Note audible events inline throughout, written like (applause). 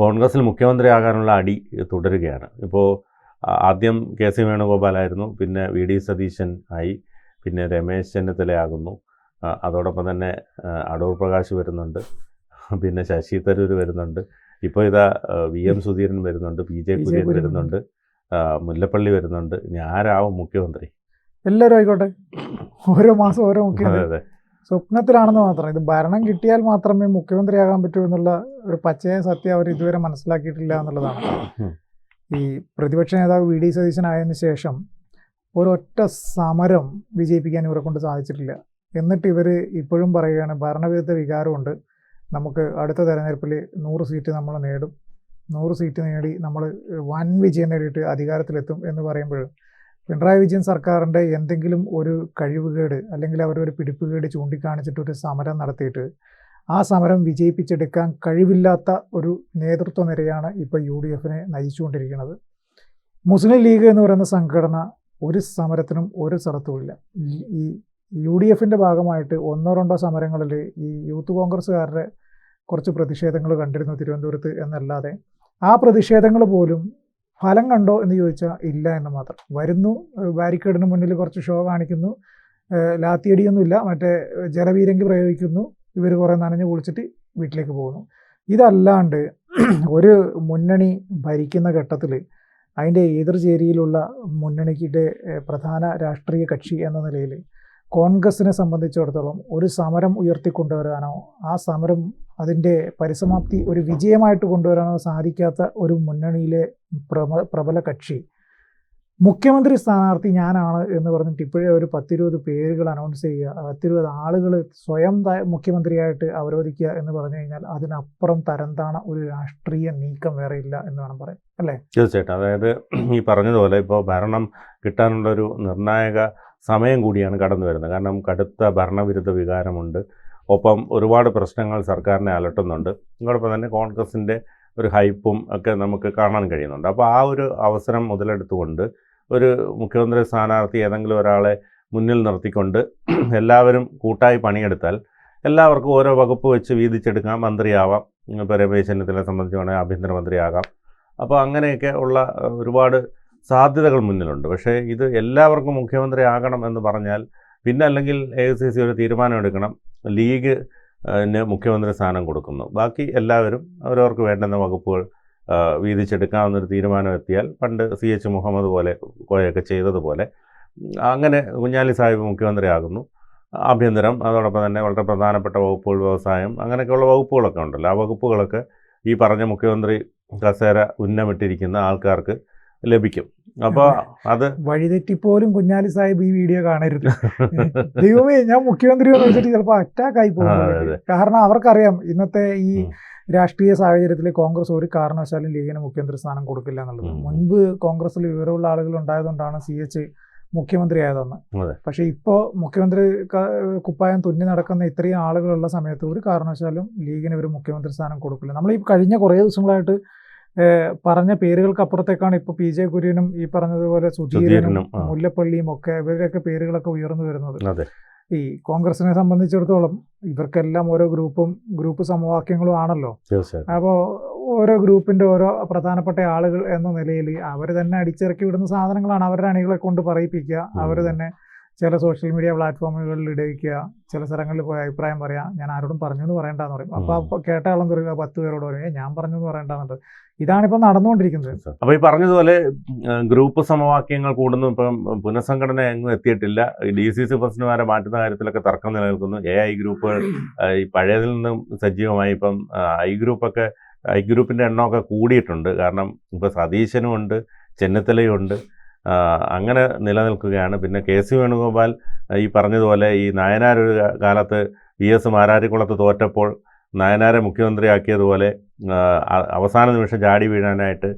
കോൺഗ്രസിൽ മുഖ്യമന്ത്രിയാകാനുള്ള അടി തുടരുകയാണ്. ഇപ്പോൾ ആദ്യം കെ സി വേണുഗോപാലായിരുന്നു പിന്നെ വി ഡി സതീശൻ ആയി പിന്നെ രമേശ് ചെന്നിത്തലയാകുന്നു അതോടൊപ്പം തന്നെ അടൂർ പ്രകാശ് വരുന്നുണ്ട്. പിന്നെ ശശി തരൂർ വരുന്നുണ്ട്. ഇപ്പോൾ ഇതാ വി എം സുധീരൻ വരുന്നുണ്ട് പി ജെ കുര്യൻ വരുന്നുണ്ട് മുല്ലപ്പള്ളി വരുന്നുണ്ട്. ഞാനാവും മുഖ്യമന്ത്രി? എല്ലാവരും ആയിക്കോട്ടെ. ഓരോ മാസം ഓരോ അതെ മുഖ്യമന്ത്രി. അതെ സ്വപ്നത്തിലാണെന്ന് മാത്രം. ഇത് ഭരണം കിട്ടിയാൽ മാത്രമേ മുഖ്യമന്ത്രിയാകാൻ പറ്റൂ എന്നുള്ള ഒരു പച്ചയായ സത്യം അവർ ഇതുവരെ മനസ്സിലാക്കിയിട്ടില്ല എന്നുള്ളതാണ്. ഈ പ്രതിപക്ഷ നേതാവ് വി ഡി സതീശനായതിനു ശേഷം ഒരൊറ്റ സമരം വിജയിപ്പിക്കാൻ ഇവരെ കൊണ്ട് സാധിച്ചിട്ടില്ല. എന്നിട്ട് ഇവർ ഇപ്പോഴും പറയുകയാണ് ഭരണവിരുദ്ധ വികാരമുണ്ട്. നമുക്ക് അടുത്ത തെരഞ്ഞെടുപ്പിൽ നൂറ് സീറ്റ് നമ്മൾ നേടും. നൂറ് സീറ്റ് നേടി നമ്മൾ വൻ വിജയം നേടിയിട്ട് അധികാരത്തിലെത്തും എന്ന് പറയുമ്പോൾ പിണറായി വിജയൻ സർക്കാരിന്റെ എന്തെങ്കിലും ഒരു കഴിവുകേട് അല്ലെങ്കിൽ അവരൊരു പിടിപ്പുകേട് ചൂണ്ടിക്കാണിച്ചിട്ട് ഒരു സമരം നടത്തിയിട്ട് ആ സമരം വിജയിപ്പിച്ചെടുക്കാൻ കഴിവില്ലാത്ത ഒരു നേതൃത്വ നിരയാണ് ഇപ്പോൾ യു ഡി എഫിനെ നയിച്ചുകൊണ്ടിരിക്കുന്നത്. മുസ്ലിം ലീഗ് എന്ന് പറയുന്ന സംഘടന ഒരു സമരത്തിനും ഒരു സ്ഥലത്തുമില്ല ഈ- യു ഡി എഫിന്റെ ഭാഗമായിട്ട് ഒന്നോ രണ്ടോ സമരങ്ങളിൽ ഈ യൂത്ത് കോൺഗ്രസ്സുകാരുടെ കുറച്ച് പ്രതിഷേധങ്ങൾ കണ്ടിരുന്നു തിരുവനന്തപുരത്ത് എന്നല്ലാതെ. ആ പ്രതിഷേധങ്ങൾ പോലും ഫലം കണ്ടോ എന്ന് ചോദിച്ചാൽ ഇല്ല എന്ന് മാത്രം. വരുന്നു ബാരിക്കേഡിന് മുന്നിൽ കുറച്ച് ഷോ കാണിക്കുന്നു. ലാത്തിയടിയൊന്നുമില്ല മറ്റേ ജലവീരങ്കി പ്രയോഗിക്കുന്നു. ഇവർ കുറേ നനഞ്ഞു കുളിച്ചിട്ട് വീട്ടിലേക്ക് പോകുന്നു. ഇതല്ലാണ്ട് (clears throat) ഒരു മുന്നണി ഭരിക്കുന്ന ഘട്ടത്തിൽ അതിന്റെ എതിർചേരിയിലുള്ള മുന്നണിയുടെ മുന്നണിക്കിടെ പ്രധാന രാഷ്ട്രീയ കക്ഷി എന്ന നിലയിൽ കോൺഗ്രസിനെ സംബന്ധിച്ചിടത്തോളം ഒരു സമരം ഉയർത്തിക്കൊണ്ടുവരാനോ ആ സമരം അതിന്റെ പരിസമാപ്തി ഒരു വിജയമായിട്ട് കൊണ്ടുവരാനോ സാധിക്കാത്ത ഒരു മുന്നണിയിലെ പ്രബല കക്ഷി. മുഖ്യമന്ത്രി സ്ഥാനാർത്ഥി ഞാനാണ് എന്ന് പറഞ്ഞിട്ട് ഇപ്പോഴേ ഒരു പത്തിരുപത് പേരുകൾ അനൗൺസ് ചെയ്യുക പത്തിരുപത് ആളുകൾ സ്വയം മുഖ്യമന്ത്രിയായിട്ട് അവരോധിക്കുക എന്ന് പറഞ്ഞു കഴിഞ്ഞാൽ അതിനപ്പുറം തരംതാണ ഒരു രാഷ്ട്രീയ നീക്കം വേറെ ഇല്ല എന്ന് വേണം പറയാൻ അല്ലേ? തീർച്ചയായിട്ടും. അതായത് ഈ പറഞ്ഞതുപോലെ ഇപ്പോൾ ഭരണം കിട്ടാനുള്ളൊരു നിർണായക സമയം കൂടിയാണ് കടന്നു വരുന്നത്. കാരണം കടുത്ത ഭരണവിരുദ്ധ വികാരമുണ്ട്. ഒപ്പം ഒരുപാട് പ്രശ്നങ്ങൾ സർക്കാരിനെ അലട്ടുന്നുണ്ട്. അതോടൊപ്പം തന്നെ കോൺഗ്രസിന്റെ ഒരു ഹൈപ്പും ഒക്കെ നമുക്ക് കാണാൻ കഴിയുന്നുണ്ട്. അപ്പോൾ ആ ഒരു അവസരം മുതലെടുത്തുകൊണ്ട് ഒരു മുഖ്യമന്ത്രി സ്ഥാനാർത്ഥി ഏതെങ്കിലും ഒരാളെ മുന്നിൽ നിർത്തിക്കൊണ്ട് എല്ലാവരും കൂട്ടായി പണിയെടുത്താൽ എല്ലാവർക്കും ഓരോ വകുപ്പ് വെച്ച് വീതിച്ചെടുക്കാം. മന്ത്രിയാവാം. ഇപ്പോൾ രമേശ് ചെന്നിത്തലയെ സംബന്ധിച്ച് വേണമെങ്കിൽ ആഭ്യന്തരമന്ത്രിയാകാം. അപ്പോൾ അങ്ങനെയൊക്കെ ഉള്ള ഒരുപാട് സാധ്യതകൾ മുന്നിലുണ്ട്. പക്ഷേ ഇത് എല്ലാവർക്കും മുഖ്യമന്ത്രി ആകണം എന്ന് പറഞ്ഞാൽ പിന്നെ അല്ലെങ്കിൽ എ ഐ സി സി ഒരു തീരുമാനം എടുക്കണം. ലീഗ് മുഖ്യമന്ത്രി സ്ഥാനം കൊടുക്കുന്നു. ബാക്കി എല്ലാവരും അവരവർക്ക് വേണ്ടുന്ന വകുപ്പുകൾ വീതിച്ചെടുക്കാവുന്നൊരു തീരുമാനം എത്തിയാൽ പണ്ട് സി എച്ച് മുഹമ്മദ് പോലെ കോയൊക്കെ ചെയ്തതുപോലെ അങ്ങനെ കുഞ്ഞാലി സാഹിബ് മുഖ്യമന്ത്രിയാകുന്നു ആഭ്യന്തരം അതോടൊപ്പം തന്നെ വളരെ പ്രധാനപ്പെട്ട വകുപ്പുകൾ വ്യവസായം അങ്ങനെയൊക്കെയുള്ള വകുപ്പുകളൊക്കെ ഉണ്ടല്ലോ. ആ വകുപ്പുകളൊക്കെ ഈ പറഞ്ഞ മുഖ്യമന്ത്രി കസേര ഉന്നമിട്ടിരിക്കുന്ന ആൾക്കാർക്ക് ലഭിക്കും. അപ്പോൾ അത് വഴിതെറ്റിപ്പോലും കുഞ്ഞാലി സാഹിബ് ഈ വീഡിയോ കാണരുത്. ദൈവമേ ഞാൻ മുഖ്യമന്ത്രി എന്ന് വെച്ചിട്ട് ചിലപ്പോൾ അറ്റാക്ക് ആയി പോകും. കാരണം അവർക്കറിയാം ഇന്നത്തെ ഈ. രാഷ്ട്രീയ സാഹചര്യത്തിൽ കോൺഗ്രസ് ഒരു കാരണവശാലും ലീഗിന് മുഖ്യമന്ത്രി സ്ഥാനം കൊടുക്കില്ല എന്നുള്ളത്. മുൻപ് കോൺഗ്രസിൽ വിവരമുള്ള ആളുകൾ ഉണ്ടായതുകൊണ്ടാണ് സി എച്ച് മുഖ്യമന്ത്രി ആയതെന്ന്. പക്ഷെ ഇപ്പോ ഇപ്പോൾ മുഖ്യമന്ത്രി കുപ്പായം തുന്നി നടക്കുന്ന ഇത്രയും ആളുകളുള്ള സമയത്ത് ഒരു കാരണവശാലും ലീഗിന് ഒരു മുഖ്യമന്ത്രി സ്ഥാനം കൊടുക്കില്ല. നമ്മൾ ഈ കഴിഞ്ഞ കുറേ ദിവസങ്ങളായിട്ട് പറഞ്ഞ പേരുകൾക്കപ്പുറത്തേക്കാണ് ഇപ്പോൾ പി ജെ കുര്യനും ഈ പറഞ്ഞതുപോലെ സുധീരനും മുല്ലപ്പള്ളിയും ഒക്കെ ഇവരുടെയൊക്കെ പേരുകളൊക്കെ ഉയർന്നു വരുന്നത്. ഈ കോൺഗ്രസിനെ സംബന്ധിച്ചിടത്തോളം ഇവർക്കെല്ലാം ഓരോ ഗ്രൂപ്പും ഗ്രൂപ്പ് സമവാക്യങ്ങളും ആണല്ലോ. അപ്പോൾ ഓരോ ഗ്രൂപ്പിന്റെ ഓരോ പ്രധാനപ്പെട്ട ആളുകൾ എന്ന നിലയിൽ അവർ തന്നെ അടിച്ചിറക്കി വിടുന്ന സാധനങ്ങളാണ് അവരുടെ അണികളെ കൊണ്ട് പറയിപ്പിക്കുക. അവർ തന്നെ ചില സോഷ്യൽ മീഡിയ പ്ലാറ്റ്ഫോമുകളിൽ ഇടയിക്കുക ചില സ്ഥലങ്ങളിൽ പോയി അഭിപ്രായം പറയാം. ഞാൻ ആരോടും പറഞ്ഞു എന്ന് പറയണ്ടെന്ന് പറയും. അപ്പോൾ കേട്ട ആളും പറയുക പത്ത് പേരോട് പറയും. ഞാൻ പറഞ്ഞു എന്ന് പറയണ്ടെന്നുണ്ട്. ഇതാണിപ്പോൾ നടന്നുകൊണ്ടിരിക്കുന്നത്. അപ്പോൾ ഈ പറഞ്ഞതുപോലെ ഗ്രൂപ്പ് സമവാക്യങ്ങൾ കൂടുന്നു. ഇപ്പം പുനഃസംഘടന എങ്ങും എത്തിയിട്ടില്ല. ഡി സി സി പ്രസിഡന്റുമാരെ മാറ്റുന്ന കാര്യത്തിലൊക്കെ തർക്കം നിലനിൽക്കുന്നു. എ ഐ ഗ്രൂപ്പുകൾ ഈ പഴയതിൽ നിന്നും സജീവമായി ഇപ്പം ഐ ഗ്രൂപ്പൊക്കെ ഐ ഗ്രൂപ്പിന്റെ എണ്ണമൊക്കെ കൂടിയിട്ടുണ്ട്. കാരണം ഇപ്പോൾ സതീശനും ഉണ്ട് ചെന്നിത്തലയും ഉണ്ട് ആ, അങ്ങനെ നിലനിൽക്കുകയാണ്. പിന്നെ കെ സി വേണുഗോപാൽ ഈ പറഞ്ഞതുപോലെ ഈ നായനാർ ഒരു കാലത്ത് വി എസ് മാരാരിക്കുളത്ത് തോറ്റപ്പോൾ നായനാരെ മുഖ്യമന്ത്രിയാക്കിയതുപോലെ അവസാന നിമിഷം ചാടി വീഴാനായിട്ട്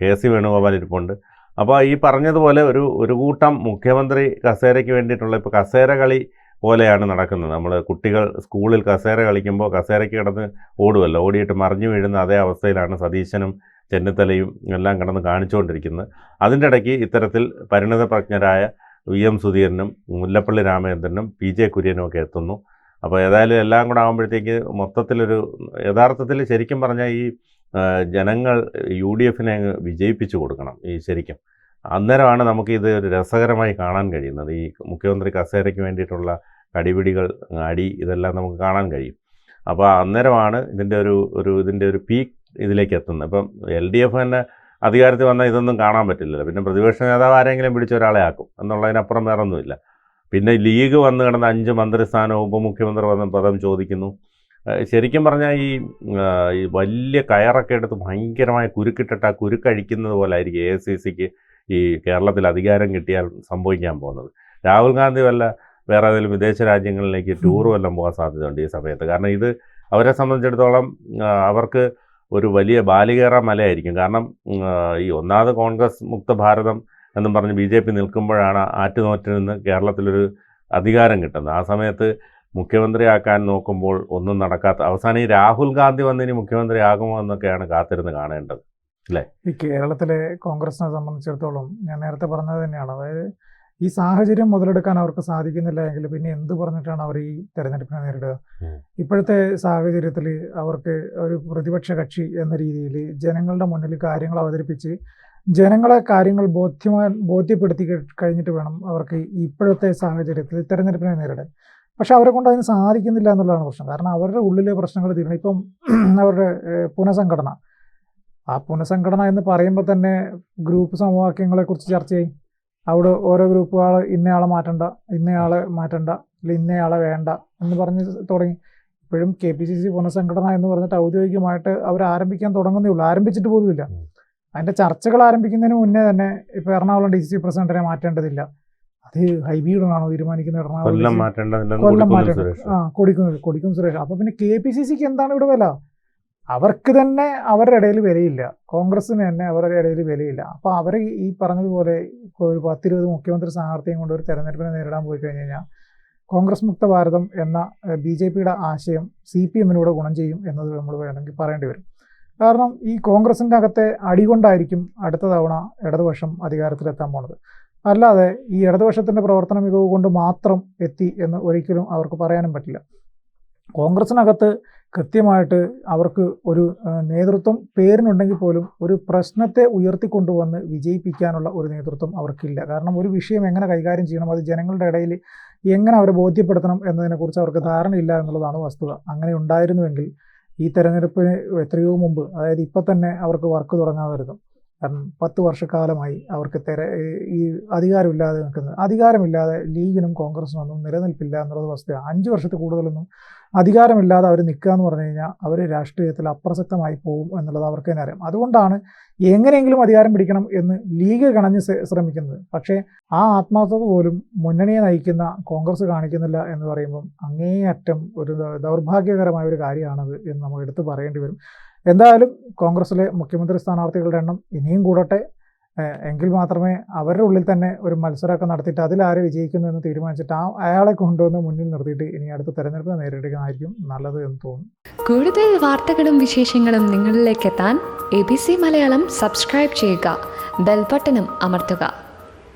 കെ സി വേണുഗോപാൽ ഇരിപ്പുണ്ട്. അപ്പോൾ ഈ പറഞ്ഞതുപോലെ ഒരു ഒരു കൂട്ടം മുഖ്യമന്ത്രി കസേരയ്ക്ക് വേണ്ടിയിട്ടുള്ള ഇപ്പോൾ കസേര കളി പോലെയാണ് നടക്കുന്നത്. നമ്മൾ കുട്ടികൾ സ്കൂളിൽ കസേര കളിക്കുമ്പോൾ കസേരയ്ക്ക് കിടന്ന് ഓടുമല്ലോ ഓടിയിട്ട് മറിഞ്ഞു വീഴുന്ന അതേ അവസ്ഥയിലാണ് സതീശനും ചെന്നിത്തലയും എല്ലാം കിടന്ന് കാണിച്ചുകൊണ്ടിരിക്കുന്നത്. അതിന്റെ ഇടയ്ക്ക് ഇത്തരത്തിൽ പരിണിതപ്രജ്ഞരായ വി എം സുധീരനും മുല്ലപ്പള്ളി രാമചന്ദ്രനും പി ജെ കുര്യനും ഒക്കെ എത്തുന്നു. അപ്പോൾ ഏതായാലും എല്ലാം കൂടെ ആകുമ്പോഴത്തേക്ക് മൊത്തത്തിലൊരു യഥാർത്ഥത്തിൽ ശരിക്കും പറഞ്ഞാൽ ഈ ജനങ്ങൾ യു ഡി എഫിനെ വിജയിപ്പിച്ചു കൊടുക്കണം ഈ ശരിക്കും. അന്നേരമാണ് നമുക്ക് ഇത് ഒരു രസകരമായി കാണാൻ കഴിയുന്നത്. ഈ മുഖ്യമന്ത്രി കസേരയ്ക്ക് വേണ്ടിയിട്ടുള്ള കടിപിടികൾ അടി ഇതെല്ലാം നമുക്ക് കാണാൻ കഴിയും. അപ്പോൾ അന്നേരമാണ് ഇതിന്റെ ഒരു ഒരു ഇതിന്റെ ഒരു പീക്ക് ഇതിലേക്ക് എത്തുന്നത്. ഇപ്പം എൽ ഡി എഫ് തന്നെ അധികാരത്തിൽ വന്നാൽ ഇതൊന്നും കാണാൻ പറ്റില്ലല്ലോ. പിന്നെ പ്രതിപക്ഷ നേതാവ് ആരെങ്കിലും പിടിച്ച ഒരാളെ ആക്കും. എന്നുള്ളതിനപ്പുറം വേറെ ഒന്നുമില്ല പിന്നെ ലീഗ് വന്ന് കിടന്ന അഞ്ച് മന്ത്രിസ്ഥാനവും ഉപമുഖ്യമന്ത്രി വന്ന പദം ചോദിക്കുന്നു. ശരിക്കും പറഞ്ഞാൽ ഈ ഈ വലിയ കയറൊക്കെ എടുത്ത് ഭയങ്കരമായ കുരുക്കിട്ടിട്ട് ആ കുരുക്കഴിക്കുന്നത് പോലെ ആയിരിക്കും എ സി സിക്ക് ഈ കേരളത്തിൽ അധികാരം കിട്ടിയാൽ സംഭവിക്കാൻ പോകുന്നത്. രാഹുൽ ഗാന്ധി വല്ല വേറെ ഏതെങ്കിലും വിദേശ രാജ്യങ്ങളിലേക്ക് ടൂർ വല്ലതും പോകാൻ സാധ്യതയുണ്ട് ഈ സമയത്ത്. കാരണം ഇത് അവരെ സംബന്ധിച്ചിടത്തോളം അവർക്ക് ഒരു വലിയ ബാലികേറ മലയായിരിക്കും. കാരണം ഈ ഒന്നാമത് കോൺഗ്രസ് മുക്ത ഭാരതം എന്നും പറഞ്ഞ് ബി ജെ പി നിൽക്കുമ്പോഴാണ് ആറ്റുനോറ്റിൽ നിന്ന് കേരളത്തിലൊരു അധികാരം കിട്ടുന്നത്. ആ സമയത്ത് മുഖ്യമന്ത്രിയാക്കാൻ നോക്കുമ്പോൾ ഒന്നും നടക്കാത്ത അവസാനം ഈ രാഹുൽ ഗാന്ധി വന്നിനി മുഖ്യമന്ത്രിയാകുമോ എന്നൊക്കെയാണ് കാത്തിരുന്ന് കാണേണ്ടത്. അല്ലേ? ഈ കേരളത്തിലെ കോൺഗ്രസിനെ സംബന്ധിച്ചിടത്തോളം ഞാൻ നേരത്തെ പറഞ്ഞത് തന്നെയാണ്. അതായത് ഈ സാഹചര്യം മുതലെടുക്കാൻ അവർക്ക് സാധിക്കുന്നില്ല എങ്കിൽ പിന്നെ എന്ത് പറഞ്ഞിട്ടാണ് അവർ ഈ തെരഞ്ഞെടുപ്പിനെ നേരിടുക? ഇപ്പോഴത്തെ സാഹചര്യത്തിൽ അവർക്ക് ഒരു പ്രതിപക്ഷ കക്ഷി എന്ന രീതിയിൽ ജനങ്ങളുടെ മുന്നിൽ കാര്യങ്ങൾ അവതരിപ്പിച്ച് ജനങ്ങളെ കാര്യങ്ങൾ ബോധ്യമാ ബോധ്യപ്പെടുത്തി കഴിഞ്ഞിട്ട് വേണം അവർക്ക് ഇപ്പോഴത്തെ സാഹചര്യത്തിൽ തെരഞ്ഞെടുപ്പിനെ നേരിടാൻ. പക്ഷെ അവരെ കൊണ്ട് അതിന് സാധിക്കുന്നില്ല എന്നുള്ളതാണ് പ്രശ്നം. കാരണം അവരുടെ ഉള്ളിലെ പ്രശ്നങ്ങൾ തീരണം. ഇപ്പം (clears throat) അവരുടെ പുനഃസംഘടന. ആ പുനഃസംഘടന എന്ന് പറയുമ്പോൾ തന്നെ ഗ്രൂപ്പ് സമവാക്യങ്ങളെ കുറിച്ച് ചർച്ച ചെയ്യും. അവിടെ ഓരോ ഗ്രൂപ്പുകൾ ഇന്നയാളെ മാറ്റണ്ട ഇന്നയാളെ മാറ്റണ്ട ഇന്നയാളെ വേണ്ട എന്ന് പറഞ്ഞ് തുടങ്ങി. ഇപ്പോഴും കെ പി സി സി പുനഃസംഘടന എന്ന് പറഞ്ഞിട്ട് ഔദ്യോഗികമായിട്ട് അവർ ആരംഭിക്കാൻ തുടങ്ങുന്നേ ഉള്ളൂ. ആരംഭിച്ചിട്ട് പോലുമില്ല. അതിന്റെ ചർച്ചകൾ ആരംഭിക്കുന്നതിന് മുന്നേ തന്നെ ഇപ്പോൾ എറണാകുളം ഡി സി സി പ്രസിഡന്റിനെ മാറ്റേണ്ടതില്ല. അത് ഹൈബീഡനാണോ തീരുമാനിക്കുന്നത് എറണാകുളം കൊല്ലം മാറ്റേണ്ടത്. ആ കൊടിക്കും കൊടിക്കും സുരേഷ്. അപ്പോൾ പിന്നെ കെ പി സി സിക്ക് എന്താണ് ഇവിടെ വില? അവർക്ക് തന്നെ അവരുടെ ഇടയിൽ വിലയില്ല. കോൺഗ്രസ്സിന് തന്നെ അവരുടെ ഇടയിൽ വിലയില്ല. അപ്പോൾ അവർ ഈ പറഞ്ഞതുപോലെ ഒരു പത്തിരുപത് മുഖ്യമന്ത്രി സ്ഥാനാർത്ഥിയും കൊണ്ട് ഒരു തെരഞ്ഞെടുപ്പിനെ നേരിടാൻ പോയി കഴിഞ്ഞ് കഴിഞ്ഞാൽ കോൺഗ്രസ് മുക്ത ഭാരതം എന്ന ബി ജെ പിയുടെ ആശയം സി പി എമ്മിനൂടെ ഗുണം ചെയ്യും എന്നത് നമ്മൾ വേണമെങ്കിൽ പറയേണ്ടി വരും. കാരണം ഈ കോൺഗ്രസിന്റെ അകത്തെ അടികൊണ്ടായിരിക്കും അടുത്ത തവണ ഇടതുപക്ഷം അധികാരത്തിലെത്താൻ പോണത്. അല്ലാതെ ഈ ഇടതുപക്ഷത്തിന്റെ പ്രവർത്തന മികവ് കൊണ്ട് മാത്രം എത്തി എന്ന് ഒരിക്കലും അവർക്ക് പറയാനും പറ്റില്ല. കോൺഗ്രസിനകത്ത് കൃത്യമായിട്ട് അവർക്ക് ഒരു നേതൃത്വം പേരിനുണ്ടെങ്കിൽ പോലും ഒരു പ്രശ്നത്തെ ഉയർത്തിക്കൊണ്ടുവന്ന് വിജയിപ്പിക്കാനുള്ള ഒരു നേതൃത്വം അവർക്കില്ല. കാരണം ഒരു വിഷയം എങ്ങനെ കൈകാര്യം ചെയ്യണം അത് ജനങ്ങളുടെ ഇടയിൽ എങ്ങനെ അവരെ ബോധ്യപ്പെടുത്തണം എന്നതിനെക്കുറിച്ച് അവർക്ക് ധാരണയില്ല എന്നുള്ളതാണ് വസ്തുത. അങ്ങനെ ഉണ്ടായിരുന്നുവെങ്കിൽ ഈ തെരഞ്ഞെടുപ്പിന് എത്രയോ മുമ്പ് അതായത് ഇപ്പം തന്നെ അവർക്ക് വർക്ക് തുടങ്ങാമായിരുന്നു കാരണം പത്ത് വർഷക്കാലമായി അവർക്ക് തെര ഈ അധികാരമില്ലാതെ നിൽക്കുന്നത് അധികാരമില്ലാതെ ലീഗിനും കോൺഗ്രസിനും ഒന്നും നിലനിൽപ്പില്ല എന്നുള്ളത് വസ്തുത. അഞ്ച് വർഷത്തിൽ കൂടുതലൊന്നും അധികാരമില്ലാതെ അവർ നിൽക്കുക എന്ന് പറഞ്ഞു കഴിഞ്ഞാൽ അവർ രാഷ്ട്രീയത്തിൽ അപ്രസക്തമായി പോകും എന്നുള്ളത് അവർക്ക് തന്നെ അറിയാം. അതുകൊണ്ടാണ് എങ്ങനെയെങ്കിലും അധികാരം പിടിക്കണം എന്ന് ലീഗ് കണഞ്ഞ് ശ്ര- ശ്രമിക്കുന്നത്. പക്ഷേ ആ ആത്മാർത്ഥത പോലും മുന്നണിയെ നയിക്കുന്ന കോൺഗ്രസ് കാണിക്കുന്നില്ല എന്ന് പറയുമ്പം അങ്ങേയറ്റം ഒരു ദൗർഭാഗ്യകരമായ ഒരു കാര്യമാണത് എന്ന് നമ്മൾ എടുത്തു പറയേണ്ടി വരും. എന്തായാലും കോൺഗ്രസ്സിലെ മുഖ്യമന്ത്രി സ്ഥാനാർത്ഥികളുടെ എണ്ണം ഇനിയും കൂടട്ടെ. എങ്കിൽ മാത്രമേ അവരുടെ ഉള്ളിൽ തന്നെ ഒരു മത്സരമൊക്കെ നടത്തിയിട്ട് അതിലാരെ വിജയിക്കുന്നു എന്ന് തീരുമാനിച്ചിട്ട് ആ അയാളെ കൊണ്ടുവന്ന് മുന്നിൽ നിർത്തിയിട്ട് ഇനി അടുത്ത തെരഞ്ഞെടുപ്പ് നേരിടുകയായിരിക്കും നല്ലത് എന്ന് തോന്നുന്നു. കൂടുതൽ വാർത്തകളും വിശേഷങ്ങളും നിങ്ങളിലേക്ക് എത്താൻ A B C Malayalam subscribe ചെയ്യുക. ബെൽബട്ടനും അമർത്തുക.